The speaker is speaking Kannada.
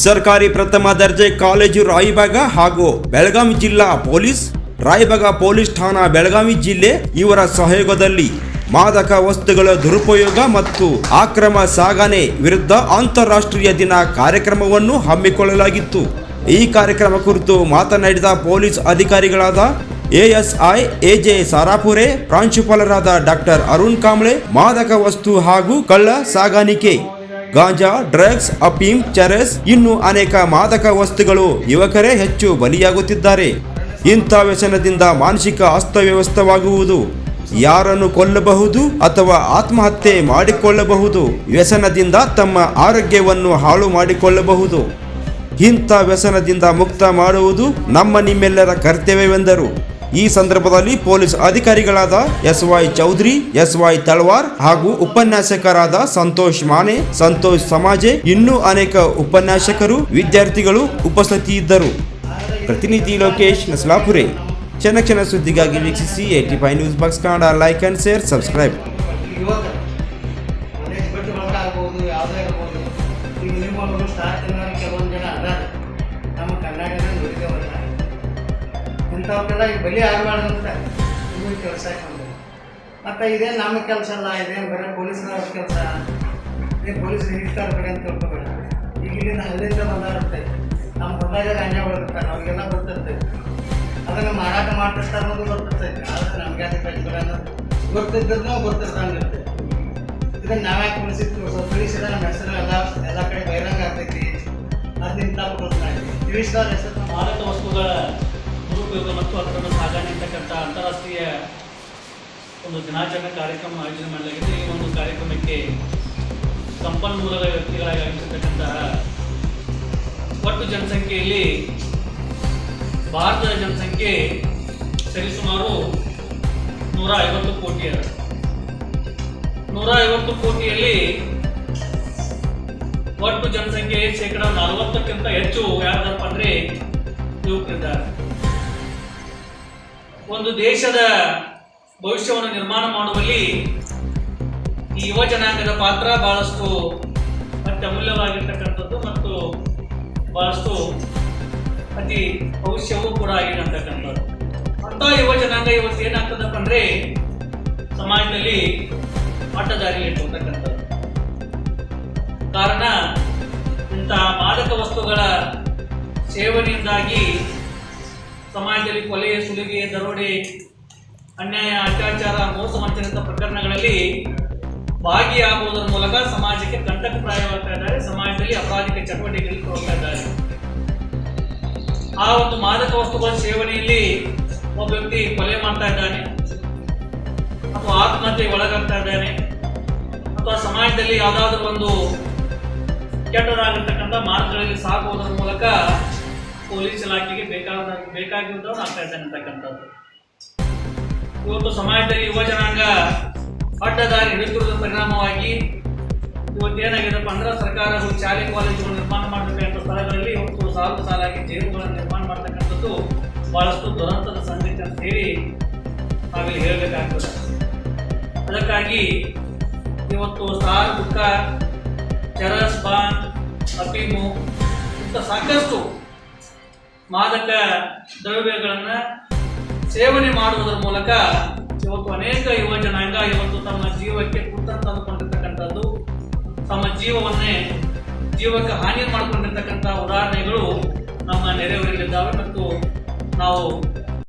ಸರ್ಕಾರಿ ಪ್ರಥಮ ದರ್ಜೆ ಕಾಲೇಜು ರಾಯಬಾಗ ಹಾಗೂ ಬೆಳಗಾವಿ ಜಿಲ್ಲಾ ಪೊಲೀಸ್, ರಾಯಬಾಗ ಪೊಲೀಸ್ ಠಾಣಾ ಬೆಳಗಾವಿ ಜಿಲ್ಲೆ ಇವರ ಸಹಯೋಗದಲ್ಲಿ ಮಾದಕ ವಸ್ತುಗಳ ದುರುಪಯೋಗ ಮತ್ತು ಆಕ್ರಮ ಸಾಗಣೆ ವಿರುದ್ಧ ಅಂತಾರಾಷ್ಟ್ರೀಯ ದಿನ ಕಾರ್ಯಕ್ರಮವನ್ನು ಹಮ್ಮಿಕೊಳ್ಳಲಾಗಿತ್ತು. ಈ ಕಾರ್ಯಕ್ರಮ ಕುರಿತು ಮಾತನಾಡಿದ ಪೊಲೀಸ್ ಅಧಿಕಾರಿಗಳಾದ ಎಎಸ್ಐ, ಎಜೆ ಸಾರಾಪುರೆ, ಪ್ರಾಂಶುಪಾಲರಾದ ಡಾಕ್ಟರ್ ಅರುಣ್ ಕಾಂಬ್ಳೆ, ಮಾದಕ ವಸ್ತು ಹಾಗೂ ಕಳ್ಳ ಸಾಗಾಣಿಕೆ ಗಾಂಜಾ, ಡ್ರಗ್ಸ್ ಅಪೀಮ್ ಚರಸ್, ಇನ್ನು ಅನೇಕ ಮಾದಕ ವಸ್ತುಗಳು ಯುವಕರೇ ಹೆಚ್ಚು ಬಲಿಯಾಗುತ್ತಿದ್ದಾರೆ. ಇಂಥ ವ್ಯಸನದಿಂದ ಮಾನಸಿಕ ಅಸ್ತವ್ಯವಸ್ಥವಾಗುವುದು ಯಾರನ್ನು ಕೊಲ್ಲಬಹುದು ಅಥವಾ ಆತ್ಮಹತ್ಯೆ ಮಾಡಿಕೊಳ್ಳಬಹುದು, ವ್ಯಸನದಿಂದ ತಮ್ಮ ಆರೋಗ್ಯವನ್ನು ಹಾಳು ಮಾಡಿಕೊಳ್ಳಬಹುದು. ಇಂಥ ವ್ಯಸನದಿಂದ ಮುಕ್ತ ಮಾಡುವುದು ನಮ್ಮ ನಿಮ್ಮೆಲ್ಲರ ಕರ್ತವ್ಯವೆಂದರು. ಈ ಸಂದರ್ಭದಲ್ಲಿ ಪೊಲೀಸ್ ಅಧಿಕಾರಿಗಳಾದ S Y Chaudhari S Y Talwar ಹಾಗೂ ಉಪನ್ಯಾಸಕರಾದ ಸಂತೋಷ್ ಮಾನೆ, ಸಂತೋಷ್ ಸಮಾಜೆ, ಇನ್ನೂ ಅನೇಕ ಉಪನ್ಯಾಸಕರು, ವಿದ್ಯಾರ್ಥಿಗಳು ಉಪಸ್ಥಿತಿಯಿದ್ದರು. ಪ್ರತಿನಿಧಿ ಲೋಕೇಶ್ ನಸ್ಲಾಪುರೆ. ಕ್ಷಣ ಕ್ಷಣ ಸುದ್ದಿಗಾಗಿ ವೀಕ್ಷಿಸಿ eighty five news box Kannada, like and share, subscribe. ಇಂಥವಕ್ಕೆಲ್ಲ ಈ ಬಲಿ ಆಗಬಾರ್ದು ಅಂತ ಇವು ಕೆಲಸ ಮತ್ತು ಇದೇನು ನಮ್ಮ ಕೆಲಸ ಅಲ್ಲ, ಇದೇನು ಬರೀ ಪೊಲೀಸ್ನವ್ರ ಕೆಲಸ? ಇದೇ ಪೊಲೀಸ್ ಹಿಡಿತಾರ ಕಡೆ ಅಂತ ತಿಳ್ಕೊಬೇಡ. ಈಗ ಇಲ್ಲಿಂದ ಹಳ್ಳಿಯಿಂದ ಬಂದಾರುತ್ತೆ ನಮ್ಮ ಹೊಲದಾಗ ಗಾಂಜಾ ಹೊಡೆದಿರ್ತಾರೆ ಅವ್ರಿಗೆಲ್ಲ ಗೊತ್ತಿರ್ತೈತೆ ಅದನ್ನು ಮಾರಾಟ ಮಾಡ್ತಿರ್ತಾರೆ ಅನ್ನೋದು ಗೊತ್ತಿರ್ತೈತೆ ಆದರೆ ನಮ್ಗೆ ಯಾಕೆ ಕಚ್ಬೇಡ ಅನ್ನೋದು ಗೊತ್ತಿದ್ರೂ ಗೊತ್ತಿರ್ದಂಗಿರ್ತೈತೆ ಇದನ್ನ ನಾವ್ಯಾಕೆ ಉಳಿಸಿತ್ತು ಸ್ವಲ್ಪ ತಿಳಿಸಿದ್ರೆ ನಮ್ಮ ಹೆಸರು ಎಲ್ಲ ಎಲ್ಲ ಕಡೆ ಬಹಿರಂಗ ಆಗ್ತೈತಿ. ಅದು ನಿಮ್ಮ ತಪ್ಪು ತಿಳಿಸಿದವ್ರ ಹೆಸರು ಮಾರಾಟ ವಸ್ತುಗಳ ದುರುಪಯೋಗ ಮತ್ತು ಅದರನ್ನು ಸಾಗಣೆ ಅಂತಕ್ಕಂಥ ಅಂತಾರಾಷ್ಟ್ರೀಯ ಒಂದು ದಿನಾಚರಣೆ ಕಾರ್ಯಕ್ರಮ ಆಯೋಜನೆ ಮಾಡಲಾಗಿದೆ. ಈ ಒಂದು ಕಾರ್ಯಕ್ರಮಕ್ಕೆ ಸಂಪನ್ಮೂಲದ ವ್ಯಕ್ತಿಗಳಾಗಿ ಆಗಿರ್ತಕ್ಕಂತಹ ಒಟ್ಟು ಜನಸಂಖ್ಯೆಯಲ್ಲಿ ಭಾರತದ ಜನಸಂಖ್ಯೆ ಸರಿಸುಮಾರು ನೂರ ಐವತ್ತು ಕೋಟಿ ಅದ ನೂರ ಐವತ್ತು ಕೋಟಿಯಲ್ಲಿ ಒಟ್ಟು ಜನಸಂಖ್ಯೆ ಶೇಕಡ ನಲವತ್ತಕ್ಕಿಂತ ಹೆಚ್ಚು ಯಾರದಪ್ಪ ಅಂದ್ರೆ ಯುವಕರಿದ್ದಾರೆ. ಒಂದು ದೇಶದ ಭವಿಷ್ಯವನ್ನು ನಿರ್ಮಾಣ ಮಾಡುವಲ್ಲಿ ಈ ಯುವ ಜನಾಂಗದ ಪಾತ್ರ ಬಹಳಷ್ಟು ಅತ್ಯಮೂಲ್ಯವಾಗಿರ್ತಕ್ಕಂಥದ್ದು ಮತ್ತು ಬಹಳಷ್ಟು ಅತಿ ಭವಿಷ್ಯವೂ ಕೂಡ ಆಗಿದೆ ಅಂಥ ಯುವ ಜನಾಂಗ ಇವತ್ತು ಏನಾಗ್ತದಪ್ಪ ಅಂದ್ರೆ ಸಮಾಜದಲ್ಲಿ ಆಟದಾರಿ ಇಟ್ಟಿರ್ತಕ್ಕಂಥದ್ದು ಕಾರಣ ಇಂತಹ ಮಾದಕ ವಸ್ತುಗಳ ಸೇವನೆಯಿಂದಾಗಿ ಸಮಾಜದಲ್ಲಿ ಕೊಲೆ, ಸುಲಿಗೆ, ದರೋಡೆ, ಅನ್ಯಾಯ, ಅತ್ಯಾಚಾರ, ಮೋಸ ವಂಚನೆಂಥ ಪ್ರಕರಣಗಳಲ್ಲಿ ಭಾಗಿಯಾಗುವುದರ ಮೂಲಕ ಸಮಾಜಕ್ಕೆ ಕಂಟಕಪ್ರಾಯವಾಗ್ತಾ ಇದ್ದಾರೆ. ಸಮಾಜದಲ್ಲಿ ಅಪರಾಧಿಕ ಚಟುವಟಿಕೆಗಳಲ್ಲಿ ಹೋಗ್ತಾ ಇದ್ದಾರೆ. ಆ ಒಂದು ಮಾದಕ ವಸ್ತುಗಳ ಸೇವನೆಯಲ್ಲಿ ಒಬ್ಬ ವ್ಯಕ್ತಿ ಕೊಲೆ ಮಾಡ್ತಾ ಇದ್ದಾನೆ. ಅಥವಾ ಆತ್ಮಹತ್ಯೆಗೆ ಒಳಗಾಗ್ತಾ ಇದ್ದಾನೆ. ಅಥವಾ ಸಮಾಜದಲ್ಲಿ ಯಾವುದಾದ್ರೂ ಒಂದು ಕೆಟ್ಟದಾಗಿರ್ತಕ್ಕಂಥ ಮಾರ್ಗಗಳಲ್ಲಿ ಸಾಕುವುದರ ಮೂಲಕ ಪೊಲೀಸ್ ಇಲಾಖೆಗೆ ಬೇಕಾದ ಬೇಕಾಗಿರುವುದನ್ನು ಆಗ್ತಾ ಇದ್ದಾನೆ ಅಂತಕ್ಕಂಥದ್ದು. ಇವತ್ತು ಸಮಾಜದಲ್ಲಿ ಯುವ ಜನಾಂಗ ಅಡ್ಡದಾರಿ ಹಿಡಿದಿರುವುದರ ಪರಿಣಾಮವಾಗಿ ಇವತ್ತು ಏನಾಗಿದೆಪ್ಪ ಅಂದ್ರೆ ಸರ್ಕಾರಗಳು ಶಾಲೆ ಕಾಲೇಜುಗಳು ನಿರ್ಮಾಣ ಮಾಡತಕ್ಕಂಥ ಸ್ಥಳಗಳಲ್ಲಿ ಇವತ್ತು ಸಾಲು ಸಾಲಾಗಿ ಜೈಲುಗಳನ್ನು ನಿರ್ಮಾಣ ಮಾಡ್ತಕ್ಕಂಥದ್ದು ಬಹಳಷ್ಟು ದುರಂತದ ಸಂಗತಿ ಅಂತ ಹೇಳಿ ನಾವಿಲ್ಲಿ ಹೇಳಬೇಕಾಗ್ತದೆ. ಅದಕ್ಕಾಗಿ ಇವತ್ತು ಸಾರ್ ಬುಕ್ಕ ಚರಸ್ ಬಾನ್ ಅಫೀಮು ಇಂಥ ಸಾಕಷ್ಟು ಮಾದಕ ದ್ರವ್ಯಗಳನ್ನ ಸೇವನೆ ಮಾಡುವುದರ ಮೂಲಕ ಇವತ್ತು ಅನೇಕ ಯುವ ಜನಾಂಗ ಇವತ್ತು ತಮ್ಮ ಜೀವಕ್ಕೆ ಕುತ್ತಂತ ತಂದುಕೊಂಡಿರ್ತಕ್ಕಂಥದ್ದು. ತಮ್ಮ ಜೀವವನ್ನೇ ಜೀವಕ್ಕೆ ಹಾನಿ ಮಾಡಿಕೊಂಡಿರ್ತಕ್ಕಂಥ ಉದಾಹರಣೆಗಳು ನಮ್ಮ ನೆರೆಯವರಲ್ಲಿದ್ದಾವೆ ಮತ್ತು ನಾವು